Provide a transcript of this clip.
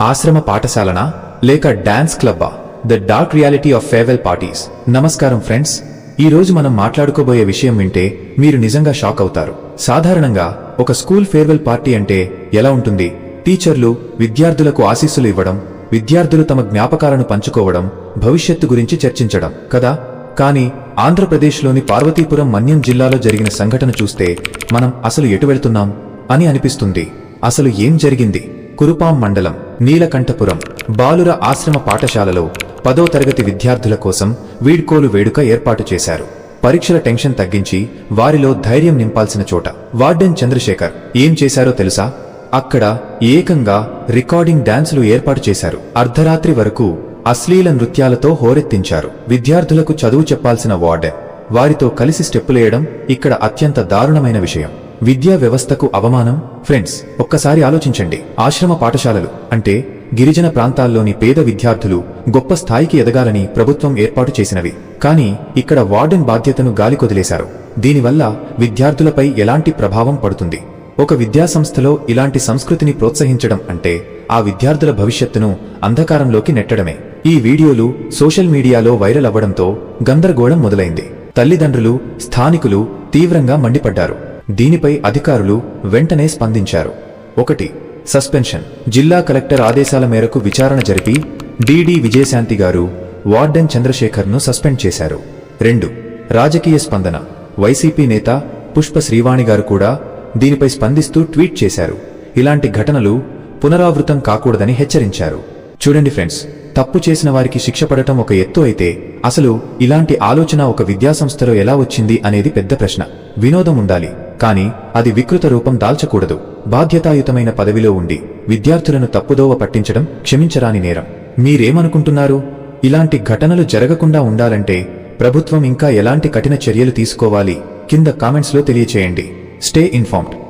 ఆశ్రమ పాఠశాలనా లేక dance క్లబ్బా? The dark reality of farewell parties. నమస్కారం ఫ్రెండ్స్. ఈరోజు మనం మాట్లాడుకోబోయే విషయం వింటే మీరు నిజంగా షాక్ అవుతారు. సాధారణంగా ఒక స్కూల్ ఫేర్వెల్ పార్టీ అంటే ఎలా ఉంటుంది? టీచర్లు విద్యార్థులకు ఆశీస్సులు ఇవ్వడం విద్యార్థులు తమ జ్ఞాపకాలను పంచుకోవడం భవిష్యత్తు గురించి చర్చించడం కదా? కానీ ఆంధ్రప్రదేశ్లోని పార్వతీపురం మన్యం జిల్లాలో జరిగిన సంఘటన చూస్తే మనం అసలు ఎటు వెళ్తున్నాం అని అనిపిస్తుంది. అసలు ఏం జరిగింది? కురుపాం మండలం. నీలకంఠపురం బాలుర ఆశ్రమ పాఠశాలలో పదో తరగతి విద్యార్థుల కోసం వీడ్కోలు వేడుక ఏర్పాటు చేశారు. పరీక్షల టెన్షన్ తగ్గించి వారిలో ధైర్యం నింపాల్సిన చోట వార్డెన్ చంద్రశేఖర్ ఏం చేశారో తెలుసా? అక్కడ ఏకంగా రికార్డింగ్ డాన్సులు ఏర్పాటు చేశారు. అర్ధరాత్రి వరకు అశ్లీల నృత్యాలతో హోరెత్తించారు. విద్యార్థులకు చదువు చెప్పాల్సిన వార్డెన్. వారితో కలిసి స్టెప్పులేయడం ఇక్కడ అత్యంత దారుణమైన విషయం. విద్యా వ్యవస్థకు అవమానం? ఫ్రెండ్స్ ఒక్కసారి ఆలోచించండి. ఆశ్రమ పాఠశాలలు అంటే గిరిజన ప్రాంతాల్లోని పేద విద్యార్థులు గొప్ప స్థాయికి ఎదగాలని ప్రభుత్వం ఏర్పాటు చేసినవి. కానీ ఇక్కడ వార్డెన్ బాధ్యతను గాలికొదిలేశారు దీనివల్ల విద్యార్థులపై ఎలాంటి ప్రభావం పడుతుంది? ఒక విద్యాసంస్థలో ఇలాంటి సంస్కృతిని ప్రోత్సహించడం అంటే ఆ విద్యార్థుల భవిష్యత్తును అంధకారంలోకి నెట్టడమే. ఈ వీడియోలు సోషల్ మీడియాలో వైరల్ అవ్వడంతో గందరగోళం మొదలైంది. తల్లిదండ్రులు స్థానికులు తీవ్రంగా మండిపడ్డారు. దీనిపై అధికారులు వెంటనే స్పందించారు. ఒకటి సస్పెన్షన్. జిల్లా కలెక్టర్ ఆదేశాల మేరకు విచారణ జరిపి డిడి విజయశాంతి గారు వార్డెన్ చంద్రశేఖర్ను సస్పెండ్ చేశారు. రెండు రాజకీయ స్పందన. వైసీపీ నేత పుష్ప శ్రీవాణి గారు కూడా దీనిపై స్పందిస్తూ ట్వీట్ చేశారు. ఇలాంటి ఘటనలు పునరావృతం కాకూడదని హెచ్చరించారు. చూడండి ఫ్రెండ్స్ తప్పు చేసిన వారికి శిక్ష పడటం ఒక ఎత్తు అయితే అసలు ఇలాంటి ఆలోచన ఒక విద్యాసంస్థలో ఎలా వచ్చింది అనేది పెద్ద ప్రశ్న. వినోదం ఉండాలి. కానీ అది వికృత రూపం దాల్చకూడదు. బాధ్యతాయుతమైన పదవిలో ఉండి విద్యార్థులను తప్పుదోవ పట్టించడం క్షమించరాని నేరం. మీరేమనుకుంటున్నారు? ఇలాంటి ఘటనలు జరగకుండా ఉండాలంటే ప్రభుత్వం ఇంకా ఎలాంటి కఠిన చర్యలు తీసుకోవాలి? కింద కామెంట్స్లో తెలియచేయండి. Stay informed.